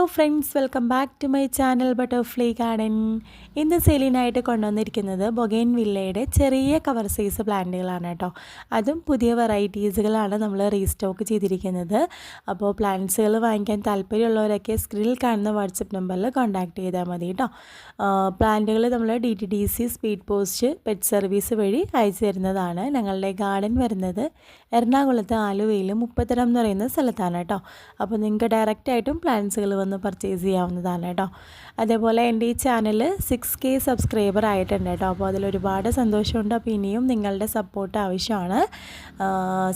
Hello friends welcome back to my channel butterfly garden ഇന്ന് സെയിലിനായിട്ട് കൊണ്ടുവന്നിരിക്കുന്നത് ബൊഗൈൻ വില്ലയുടെ ചെറിയ കവർ സൈസ് പ്ലാന്റുകളാണ് കേട്ടോ. അതും പുതിയ വെറൈറ്റീസുകളാണ് നമ്മൾ റീസ്റ്റോക്ക് ചെയ്തിരിക്കുന്നത്. അപ്പോൾ പ്ലാന്റ്സുകൾ വാങ്ങിക്കാൻ താല്പര്യമുള്ളവരൊക്കെ സ്ക്രീനിൽ കാണുന്ന വാട്സപ്പ് നമ്പറിൽ കോൺടാക്റ്റ് ചെയ്താൽ മതി കേട്ടോ. പ്ലാന്റുകൾ നമ്മൾ D T D C speed post pet service വഴി അയച്ചു തരുന്നതാണ്. ഞങ്ങളുടെ ഗാർഡൻ വരുന്നത് എറണാകുളത്ത് ആലുവയിൽ മുപ്പത്തരം എന്ന് പറയുന്ന സ്ഥലത്താണ് കേട്ടോ. അപ്പോൾ നിങ്ങൾക്ക് ഡയറക്റ്റായിട്ടും പ്ലാന്റ്സുകൾ പർച്ചേസ് ചെയ്യാവുന്നതാണ് കേട്ടോ. അതേപോലെ എന്റെ ഈ ചാനൽ സിക്സ് കെ സബ്സ്ക്രൈബർ ആയിട്ടുണ്ട് കേട്ടോ. അപ്പോൾ അതിലൊരുപാട് സന്തോഷമുണ്ട്. അപ്പോൾ ഇനിയും നിങ്ങളുടെ സപ്പോർട്ട് ആവശ്യമാണ്.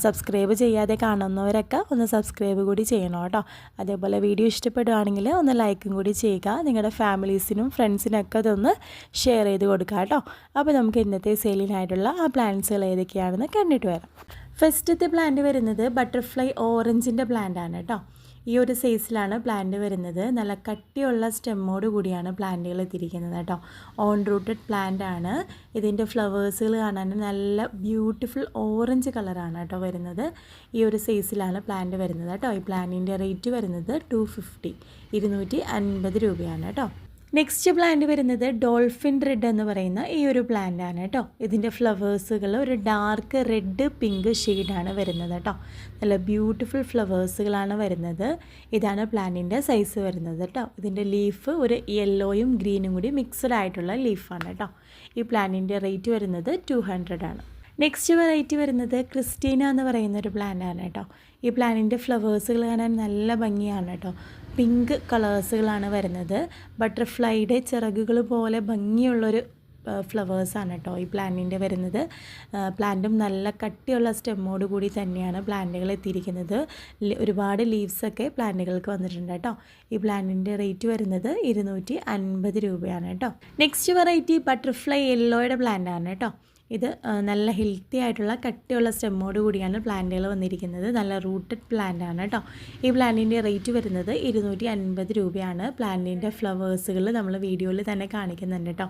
സബ്സ്ക്രൈബ് ചെയ്യാതെ കാണുന്നവരൊക്കെ ഒന്ന് സബ്സ്ക്രൈബ് കൂടി ചെയ്യണം കേട്ടോ. അതേപോലെ വീഡിയോ ഇഷ്ടപ്പെടുകയാണെങ്കിൽ ഒന്ന് ലൈക്കും കൂടി ചെയ്യുക. നിങ്ങളുടെ ഫാമിലീസിനും ഫ്രണ്ട്സിനൊക്കെ അതൊന്ന് ഷെയർ ചെയ്ത് കൊടുക്കുക കേട്ടോ. അപ്പോൾ നമുക്ക് ഇന്നത്തെ സെയിലിനായിട്ടുള്ള ആ പ്ലാന്റ്സുകൾ ഏതൊക്കെയാണെന്ന് കണ്ടിട്ട് വരാം. ഫസ്റ്റത്തെ പ്ലാന്റ് വരുന്നത് ബട്ടർഫ്ലൈ ഓറഞ്ചിന്റെ പ്ലാന്റ് ആണ് കേട്ടോ. ഈ ഒരു സൈസിലാണ് പ്ലാന്റ് വരുന്നത്. നല്ല കട്ടിയുള്ള സ്റ്റെമ്മോട് കൂടിയാണ് പ്ലാന്റുകൾ എത്തിയിരിക്കുന്നത് കേട്ടോ ഓൺ റൂട്ടഡ് പ്ലാന്റ് ആണ് ഇതിന്റെ ഫ്ലവേഴ്സുകൾ കാണാൻ നല്ല ബ്യൂട്ടിഫുൾ ഓറഞ്ച് കളറാണ് കേട്ടോ വരുന്നത്. ഈ ഒരു സൈസിലാണ് പ്ലാന്റ് വരുന്നത് കേട്ടോ ഈ പ്ലാന്റിന്റെ റേറ്റ് വരുന്നത് ടു ഫിഫ്റ്റി ഇരുന്നൂറ്റി അൻപത് രൂപയാണ് കേട്ടോ നെക്സ്റ്റ് പ്ലാന്റ് വരുന്നത് ഡോൾഫിൻ റെഡ് എന്ന് പറയുന്ന ഈ ഒരു പ്ലാന്റ് ആണ് കേട്ടോ. ഇതിന്റെ ഫ്ലവേഴ്സുകൾ ഒരു ഡാർക്ക് റെഡ് പിങ്ക് ഷെയ്ഡാണ് വരുന്നത് കേട്ടോ. നല്ല ബ്യൂട്ടിഫുൾ ഫ്ലവേഴ്സുകളാണ് വരുന്നത്. ഇതാണ് പ്ലാന്റിന്റെ സൈസ് വരുന്നത് കേട്ടോ. ഇതിന്റെ ലീഫ് ഒരു യെല്ലോയും ഗ്രീനും കൂടി മിക്സഡ് ആയിട്ടുള്ള ലീഫാണ് കേട്ടോ. ഈ പ്ലാന്റിന്റെ റേറ്റ് വരുന്നത് ടു ആണ്. നെക്സ്റ്റ് വെറൈറ്റി വരുന്നത് ക്രിസ്റ്റീന എന്ന് പറയുന്ന ഒരു പ്ലാന്റാണ് കേട്ടോ. ഈ പ്ലാന്റിന്റെ ഫ്ലവേഴ്സുകൾ കാണാൻ നല്ല ഭംഗിയാണ് കേട്ടോ. പിങ്ക് കളേഴ്സുകളാണ് വരുന്നത്. ബട്ടർഫ്ലൈയുടെ ചിറകുകൾ പോലെ ഭംഗിയുള്ളൊരു ഫ്ലവേഴ്സാണ് കേട്ടോ ഈ പ്ലാന്റിന്റെ വരുന്നത്. പ്ലാന്റും നല്ല കട്ടിയുള്ള സ്റ്റെമ്മോട് കൂടി തന്നെയാണ് പ്ലാന്റുകൾ എത്തിയിരിക്കുന്നത്. ഒരുപാട് ലീവ്സൊക്കെ പ്ലാന്റുകൾക്ക് വന്നിട്ടുണ്ട് കേട്ടോ ഈ പ്ലാന്റിന്റെ റേറ്റ് വരുന്നത് ഇരുന്നൂറ്റി അൻപത് രൂപയാണ് കേട്ടോ നെക്സ്റ്റ് വെറൈറ്റി ബട്ടർഫ്ലൈ യെല്ലോയുടെ പ്ലാന്റാണ് കേട്ടോ ഇത് നല്ല ഹെൽത്തി ആയിട്ടുള്ള കട്ടിയുള്ള സ്റ്റെമ്മോട് കൂടിയാണ് പ്ലാന്റുകൾ വന്നിരിക്കുന്നത്. നല്ല റൂട്ടഡ് പ്ലാന്റ് ആണ് കേട്ടോ ഈ പ്ലാന്റിന്റെ റേറ്റ് വരുന്നത് ഇരുന്നൂറ്റി അൻപത് രൂപയാണ്. പ്ലാന്റിന്റെ ഫ്ലവേഴ്സുകൾ നമ്മൾ വീഡിയോയിൽ തന്നെ കാണിക്കുന്നുണ്ട് കേട്ടോ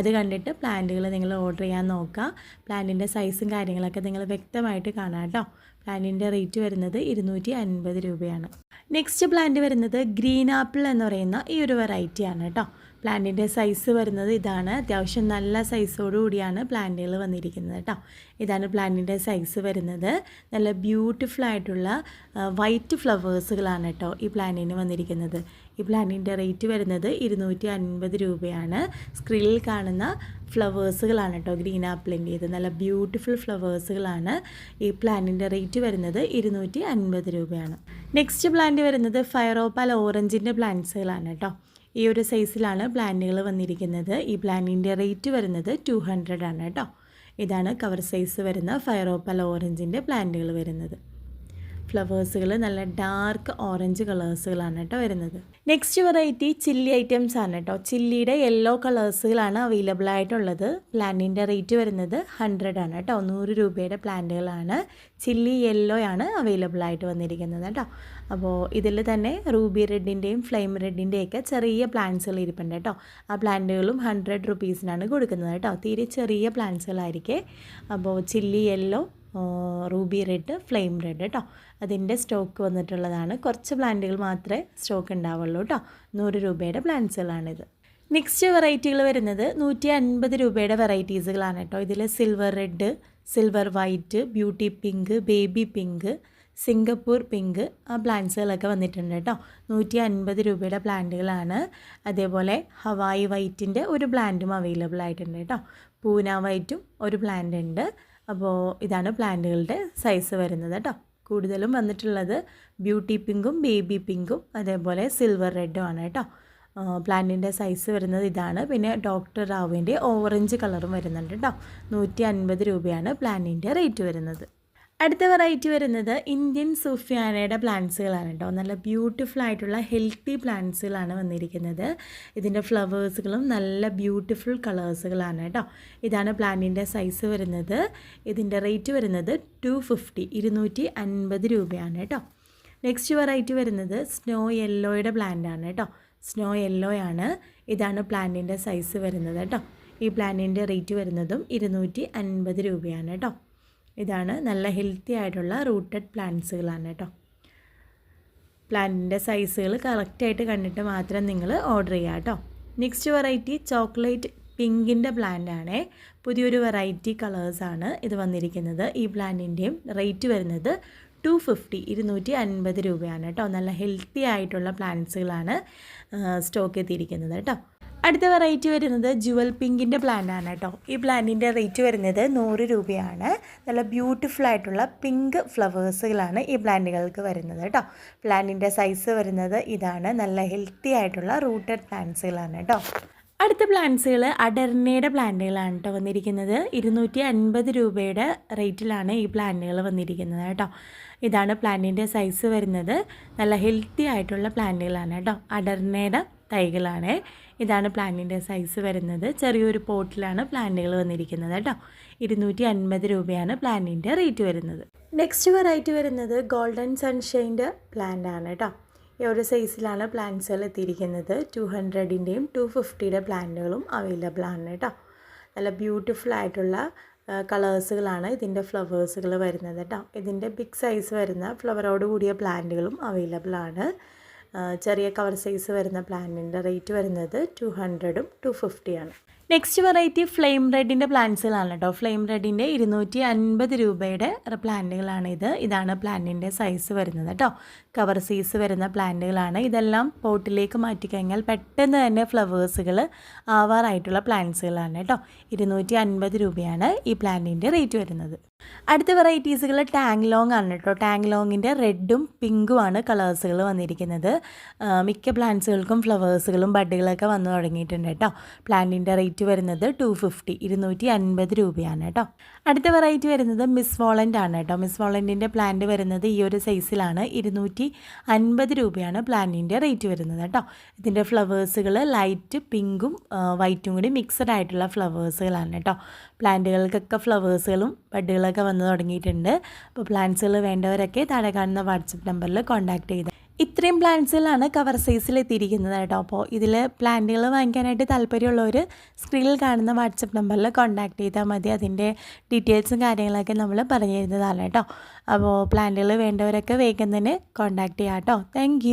അത് കണ്ടിട്ട് പ്ലാന്റുകൾ നിങ്ങൾ ഓർഡർ ചെയ്യാൻ നോക്കുക. പ്ലാന്റിന്റെ സൈസും കാര്യങ്ങളൊക്കെ നിങ്ങൾ വ്യക്തമായിട്ട് കാണാം കേട്ടോ പ്ലാന്റിന്റെ റേറ്റ് വരുന്നത് ഇരുന്നൂറ്റി അൻപത് രൂപയാണ്. നെക്സ്റ്റ് പ്ലാന്റ് വരുന്നത് ഗ്രീൻ ആപ്പിൾ എന്ന് പറയുന്ന ഈ ഒരു വെറൈറ്റിയാണ് കേട്ടോ പ്ലാന്റിന്റെ സൈസ് വരുന്നത് ഇതാണ്. അത്യാവശ്യം നല്ല സൈസോടു കൂടിയാണ് പ്ലാന്റുകൾ വന്നിരിക്കുന്നത് കേട്ടോ ഇതാണ് പ്ലാന്റിന്റെ സൈസ് വരുന്നത്. നല്ല ബ്യൂട്ടിഫുൾ ആയിട്ടുള്ള വൈറ്റ് ഫ്ലവേഴ്സുകളാണ് കേട്ടോ ഈ പ്ലാന്റിന് വന്നിരിക്കുന്നത്. ഈ പ്ലാന്റിന്റെ റേറ്റ് വരുന്നത് ഇരുന്നൂറ്റി അൻപത് രൂപയാണ്. സ്ക്രീനിൽ കാണുന്ന ഫ്ലവേഴ്സുകളാണ് കേട്ടോ ഗ്രീൻ ആപ്പിളിന്റെ ഇത് നല്ല ബ്യൂട്ടിഫുൾ ഫ്ലവേഴ്സുകളാണ്. ഈ പ്ലാന്റിന്റെ റേറ്റ് വരുന്നത് ഇരുന്നൂറ്റി രൂപയാണ്. നെക്സ്റ്റ് പ്ലാന്റ് വരുന്നത് ഫയറോപ്പാൽ ഓറഞ്ചിന്റെ പ്ലാന്റ്സുകളാണ് കേട്ടോ ഈ ഒരു സൈസിലാണ് പ്ലാന്റുകൾ വന്നിരിക്കുന്നത്. ഈ പ്ലാന്റിന്റെ റേറ്റ് വരുന്നത് ടു ഹൺഡ്രഡ് ആണ് കേട്ടോ ഇതാണ് കവർ സൈസ് വരുന്ന ഫയറോപ്പല ഓറഞ്ചിന്റെ പ്ലാന്റുകൾ വരുന്നത്. ഫ്ലവേഴ്സുകൾ നല്ല ഡാർക്ക് ഓറഞ്ച് കളേഴ്സുകളാണ് കേട്ടോ വരുന്നത്. നെക്സ്റ്റ് വെറൈറ്റി ചില്ലി ഐറ്റംസ് ആണ് കേട്ടോ. ചില്ലിയുടെ യെല്ലോ കളേഴ്സുകളാണ് അവൈലബിൾ ആയിട്ടുള്ളത്. പ്ലാന്റിന്റെ റേറ്റ് വരുന്നത് ഹൺഡ്രഡ് ആണ് കേട്ടോ. നൂറ് രൂപയുടെ പ്ലാന്റുകളാണ് ചില്ലി യെല്ലോ ആണ് അവൈലബിൾ ആയിട്ട് വന്നിരിക്കുന്നത് കേട്ടോ. അപ്പോൾ ഇതിൽ തന്നെ റൂബി റെഡിന്റെയും ഫ്ലെയിം റെഡിന്റെയൊക്കെ ചെറിയ പ്ലാന്റ്സുകൾ ഇരിപ്പുണ്ട് കേട്ടോ. ആ പ്ലാന്റുകളും ഹൺഡ്രഡ് റുപ്പീസിനാണ് കൊടുക്കുന്നത് കേട്ടോ. തീരെ ചെറിയ പ്ലാന്റ്സുകളായിരിക്കേ. അപ്പോൾ chilli yellow ruby red flame red കേട്ടോ അതിന്റെ സ്റ്റോക്ക് വന്നിട്ടുള്ളതാണ്. കുറച്ച് പ്ലാന്റുകൾ മാത്രമേ സ്റ്റോക്ക് ഉണ്ടാവുള്ളൂ കേട്ടോ നൂറ് രൂപയുടെ പ്ലാന്റ്സുകളാണിത്. നെക്സ്റ്റ് വെറൈറ്റികൾ വരുന്നത് നൂറ്റി അൻപത് രൂപയുടെ വെറൈറ്റീസുകളാണ് കേട്ടോ ഇതിൽ silver red silver white beauty pink baby pink Singapore pink ആ പ്ലാന്റ്സുകളൊക്കെ വന്നിട്ടുണ്ട് കേട്ടോ നൂറ്റി അൻപത് രൂപയുടെ പ്ലാന്റുകളാണ്. അതേപോലെ ഹവായി വൈറ്റിന്റെ ഒരു പ്ലാന്റും അവൈലബിൾ ആയിട്ടുണ്ട് കേട്ടോ പൂന വൈറ്റും ഒരു പ്ലാന്റ് ഉണ്ട്. അപ്പോൾ ഇതാണ് പ്ലാന്റുകളുടെ സൈസ് വരുന്നത് കേട്ടോ. കൂടുതലും വന്നിട്ടുള്ളത് ബ്യൂട്ടി പിങ്കും ബേബി പിങ്കും അതേപോലെ സിൽവർ റെഡും ആണ് കേട്ടോ. പ്ലാന്റിന്റെ സൈസ് വരുന്നത് ഇതാണ്. പിന്നെ ഡോക്ടർ റാവുവിന്റെ ഓറഞ്ച് കളറും വരുന്നുണ്ട് കേട്ടോ. നൂറ്റി അൻപത് രൂപയാണ് പ്ലാന്റിന്റെ റേറ്റ് വരുന്നത്. അടുത്ത വെറൈറ്റി വരുന്നത് ഇന്ത്യൻ സൂഫിയാനയുടെ പ്ലാന്റ്സുകളാണ് കേട്ടോ നല്ല ബ്യൂട്ടിഫുൾ ആയിട്ടുള്ള ഹെൽത്തി പ്ലാന്റ്സുകളാണ് വന്നിരിക്കുന്നത്. ഇതിന്റെ ഫ്ലവേഴ്സുകളും നല്ല ബ്യൂട്ടിഫുൾ കളേഴ്സുകളാണ് കേട്ടോ ഇതാണ് പ്ലാന്റിന്റെ സൈസ് വരുന്നത്. ഇതിന്റെ റേറ്റ് വരുന്നത് ടു ഫിഫ്റ്റി ഇരുന്നൂറ്റി അൻപത് രൂപയാണ് കേട്ടോ നെക്സ്റ്റ് വെറൈറ്റി വരുന്നത് സ്നോ യെല്ലോയുടെ പ്ലാന്റ് ആണ് കേട്ടോ സ്നോ യെല്ലോയാണ് ഇതാണ് പ്ലാന്റിന്റെ സൈസ് വരുന്നത് കേട്ടോ ഈ പ്ലാന്റിന്റെ റേറ്റ് വരുന്നതും ഇരുന്നൂറ്റി അൻപത് രൂപയാണ് കേട്ടോ ഇതാണ് നല്ല ഹെൽത്തി ആയിട്ടുള്ള റൂട്ടഡ് പ്ലാന്റ്സുകളാണ് കേട്ടോ പ്ലാന്റിന്റെ സൈസുകൾ കറക്റ്റായിട്ട് കണ്ടിട്ട് മാത്രം നിങ്ങൾ ഓർഡർ ചെയ്യുക കേട്ടോ നെക്സ്റ്റ് വെറൈറ്റി ചോക്ലേറ്റ് പിങ്കിന്റെ പ്ലാന്റ് ആണേ. പുതിയൊരു വെറൈറ്റി കളേഴ്സാണ് ഇത് വന്നിരിക്കുന്നത്. ഈ പ്ലാന്റിന്റെയും റേറ്റ് വരുന്നത് ടു ഫിഫ്റ്റി ഇരുന്നൂറ്റി അൻപത് രൂപയാണ് കേട്ടോ നല്ല ഹെൽത്തി ആയിട്ടുള്ള പ്ലാന്റ്സുകളാണ് സ്റ്റോക്ക് എത്തിയിരിക്കുന്നത് കേട്ടോ അടുത്ത വെറൈറ്റി വരുന്നത് ജുവൽ പിങ്കിന്റെ ആണ് കേട്ടോ ഈ പ്ലാന്റിന്റെ റേറ്റ് വരുന്നത് നൂറ് രൂപയാണ്. നല്ല ബ്യൂട്ടിഫുൾ ആയിട്ടുള്ള പിങ്ക് ഫ്ലവേഴ്സുകളാണ് ഈ പ്ലാന്റുകൾക്ക് വരുന്നത് കേട്ടോ പ്ലാന്റിന്റെ സൈസ് വരുന്നത് ഇതാണ്. നല്ല ഹെൽത്തി ആയിട്ടുള്ള റൂട്ടഡ് പ്ലാന്റ്സുകളാണ് കേട്ടോ അടുത്ത പ്ലാന്റ്സുകൾ അഡർനയുടെ പ്ലാന്റുകളാണ് കേട്ടോ വന്നിരിക്കുന്നത്. ഇരുന്നൂറ്റി അൻപത് രൂപയുടെ റേറ്റിലാണ് ഈ പ്ലാന്റുകൾ വന്നിരിക്കുന്നത് കേട്ടോ ഇതാണ് പ്ലാന്റിന്റെ സൈസ് വരുന്നത്. നല്ല ഹെൽത്തി ആയിട്ടുള്ള പ്ലാന്റുകളാണ് കേട്ടോ അഡർനയുടെ തൈകളാണ്. ഇതാണ് പ്ലാന്റിന്റെ സൈസ് വരുന്നത്. ചെറിയൊരു പോട്ടിലാണ് പ്ലാന്റുകൾ വന്നിരിക്കുന്നത് കേട്ടോ. ഇരുന്നൂറ്റി അൻപത് രൂപയാണ് പ്ലാന്റിന്റെ റേറ്റ് വരുന്നത്. നെക്സ്റ്റ് വെറൈറ്റി വരുന്നത് ഗോൾഡൻ സൺഷൈന്റെ പ്ലാന്റ് ആണ് കേട്ടോ. ഈ ഒരു സൈസിലാണ് പ്ലാന്റ്സുകൾ എത്തിയിരിക്കുന്നത്. ടു ഹൺഡ്രഡിന്റെയും ടു ഫിഫ്റ്റിയുടെ പ്ലാന്റുകളും അവൈലബിൾ ആണ് കേട്ടോ. നല്ല ബ്യൂട്ടിഫുൾ ആയിട്ടുള്ള കളേഴ്സുകളാണ് ഇതിന്റെ ഫ്ലവേഴ്സുകൾ വരുന്നത് കേട്ടോ. ഇതിന്റെ ബിഗ് സൈസ് വരുന്ന ഫ്ലവറോട് കൂടിയ പ്ലാന്റുകളും അവൈലബിൾ ആണ് ചെറിയ കവർ സൈസ് വരുന്ന പ്ലാന്റിന്റെ റേറ്റ് വരുന്നത് ടു ഹൺഡ്രഡും ടു ഫിഫ്റ്റിയാണ് നെക്സ്റ്റ് വെറൈറ്റി ഫ്ലെയിം റെഡിന്റെ പ്ലാന്റ്സുകളാണ് കേട്ടോ ഫ്ലെയിം റെഡിന്റെ ഇരുന്നൂറ്റി അൻപത് രൂപയുടെ പ്ലാന്റുകളാണ് ഇത്. ഇതാണ് പ്ലാന്റിന്റെ സൈസ് വരുന്നത് കേട്ടോ കവർ സൈസ് വരുന്ന പ്ലാന്റുകളാണ് ഇതെല്ലാം പോട്ടിലേക്ക് മാറ്റിക്കഴിഞ്ഞാൽ പെട്ടെന്ന് തന്നെ ഫ്ലവേഴ്സുകൾ ആവാറായിട്ടുള്ള പ്ലാന്റ്സുകളാണ് കേട്ടോ ഇരുന്നൂറ്റി അൻപത് രൂപയാണ് ഈ പ്ലാന്റിന്റെ റേറ്റ് വരുന്നത്. അടുത്ത വെറൈറ്റീസുകൾ ടാങ് ലോങ് ആണ് കേട്ടോ ടാങ് ലോങ്ങിന്റെ റെഡും പിങ്കുമാണ് കളേഴ്സുകൾ വന്നിരിക്കുന്നത്. മിക്ക പ്ലാന്റ്സുകൾക്കും ഫ്ലവേഴ്സുകളും ബഡുകളൊക്കെ വന്നു തുടങ്ങിയിട്ടുണ്ട് കേട്ടോ പ്ലാന്റിന്റെ റേറ്റ് വരുന്നത് ടു ഫിഫ്റ്റി ഇരുന്നൂറ്റി അൻപത് രൂപയാണ് കേട്ടോ. അടുത്ത വെറൈറ്റി വരുന്നത് മിസ് വോളന്റ് ആണ് കേട്ടോ. മിസ് വോളന്റിന്റെ പ്ലാന്റ് വരുന്നത് ഈ ഒരു സൈസിലാണ് ഇരുന്നൂറ്റി അൻപത് രൂപയാണ് പ്ലാന്റിന്റെ റേറ്റ് വരുന്നത് കേട്ടോ. ഇതിന്റെ ഫ്ലവേഴ്സുകൾ ലൈറ്റ് പിങ്കും വൈറ്റും കൂടി മിക്സഡ് ആയിട്ടുള്ള ഫ്ലവേഴ്സുകളാണ് കേട്ടോ. പ്ലാന്റുകൾക്കൊക്കെ ഫ്ലവേഴ്സുകളും ബഡുകളൊക്കെ വന്ന് തുടങ്ങിയിട്ടുണ്ട്. അപ്പോൾ പ്ലാന്റ്സുകൾ വേണ്ടവരൊക്കെ താഴെ കാണുന്ന വാട്സപ്പ് നമ്പറിൽ കോൺടാക്ട് ചെയ്ത് ഇത്രയും പ്ലാന്റ്സുകളാണ് കവർ സൈസിൽ എത്തിയിരിക്കുന്നത് കേട്ടോ. അപ്പോൾ ഇതിൽ പ്ലാന്റുകൾ വാങ്ങിക്കാനായിട്ട് താല്പര്യമുള്ളവർ സ്ക്രീനിൽ കാണുന്ന വാട്സപ്പ് നമ്പറിൽ കോൺടാക്ട് ചെയ്താൽ മതി. അതിന്റെ ഡീറ്റെയിൽസും കാര്യങ്ങളൊക്കെ നമ്മൾ പറഞ്ഞു തരുന്നതാണ് കേട്ടോ. അപ്പോൾ പ്ലാന്റുകൾ വേണ്ടവരൊക്കെ വേഗം തന്നെ കോൺടാക്ട് ചെയ്യാം കേട്ടോ. താങ്ക്